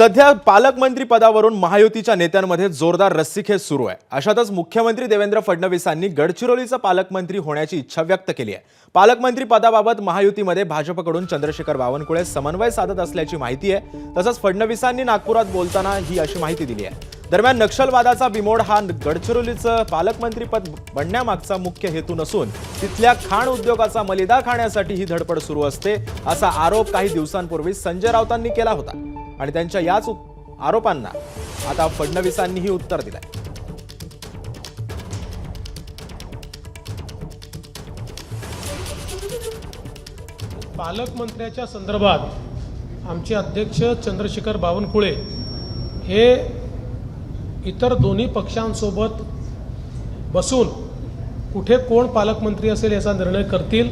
सध्या पालकमंत्री पदावरून महायुतीच्या नेत्यांमध्ये जोरदार रस्सीखेच सुरू आहे. अशातच मुख्यमंत्री देवेंद्र फडणवीसांनी गडचिरोलीचा पालकमंत्री होण्याची इच्छा व्यक्त केली आहे. पालकमंत्री पदाबाबत महायुतीमध्ये भाजपकडून चंद्रशेखर बावनकुळे समन्वय साधत असल्याची माहिती आहे. तसंच फडणवीसांनी नागपुरात बोलताना ही अशी माहिती दिली आहे. दरम्यान नक्षलवादाचा बिमोड हा गडचिरोलीचं पालकमंत्रीपद बनण्यामागचा मुख्य हेतू नसून तिथल्या खाण उद्योगाचा मलिदा खाण्यासाठी ही धडपड सुरू असते असा आरोप काही दिवसांपूर्वी संजय राऊतांनी केला होता. आणि त्यांच्या याच आरोपांना आता फडणवीसांनीही उत्तर दिलंय. पालकमंत्र्याच्या संदर्भात आमचे अध्यक्ष चंद्रशेखर बावनकुळे हे इतर दोन्ही पक्षांसोबत बसून कुठे कोण पालकमंत्री असेल याचा निर्णय करतील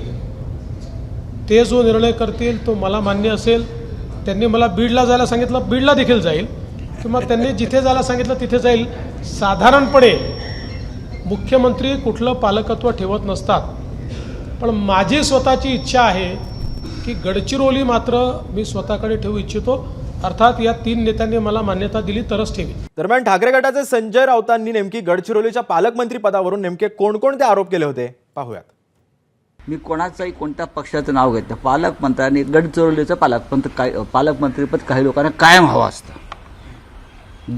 ते जो निर्णय करतील तो मला मान्य असेल. त्यांनी मला बीडला जायला सांगितलं बीडला देखील जाईल. किंवा त्यांनी जिथे जायला सांगितलं तिथे जाईल. साधारणपणे मुख्यमंत्री कुठलं पालकत्व ठेवत नसतात. पण माझी स्वतःची इच्छा आहे की गडचिरोली मात्र मी स्वतःकडे ठेवू इच्छितो. अर्थात या तीन नेत्यांनी मला मान्यता दिली तरच ठेवी. दरम्यान ठाकरे गटाचे संजय राऊतांनी नेमकी गडचिरोलीच्या पालकमंत्री पदावरून नेमके कोणकोणते आरोप केले होते? पाहूयात. मी कोणाचंही कोणत्या पक्षाचं नाव घेत नाही. पालकमंत्र्यांनी गडचिरोलीचं पालकमंत्री काय पालकमंत्रीपद काही लोकांना कायम हवं असतं.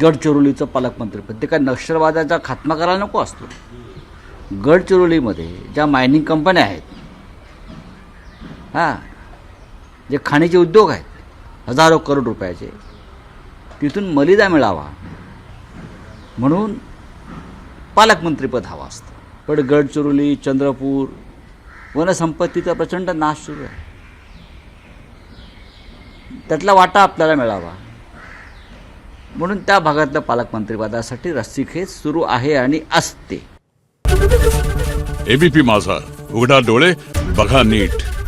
गडचिरोलीचं पालकमंत्रीपद. ते काय नक्षलवादाचा खात्मा करायला नको असतो. गडचिरोलीमध्ये ज्या मायनिंग कंपन्या आहेत हां जे खाणीचे उद्योग आहेत हजारो करोड रुपयाचे तिथून मलिदा मिळावा. म्हणून पालकमंत्रीपद हवं असतं. पण गडचिरोली चंद्रपूर वनसंपत्तीचा प्रचंड नाश सुरू आहे. त्यातला वाटा आपल्याला मिळावा. म्हणून त्या भागातल्या पालकमंत्रीपदासाठी रस्सीखेच सुरू आहे आणि असते. एबीपी माझा. उघडा डोळे बघा नीट.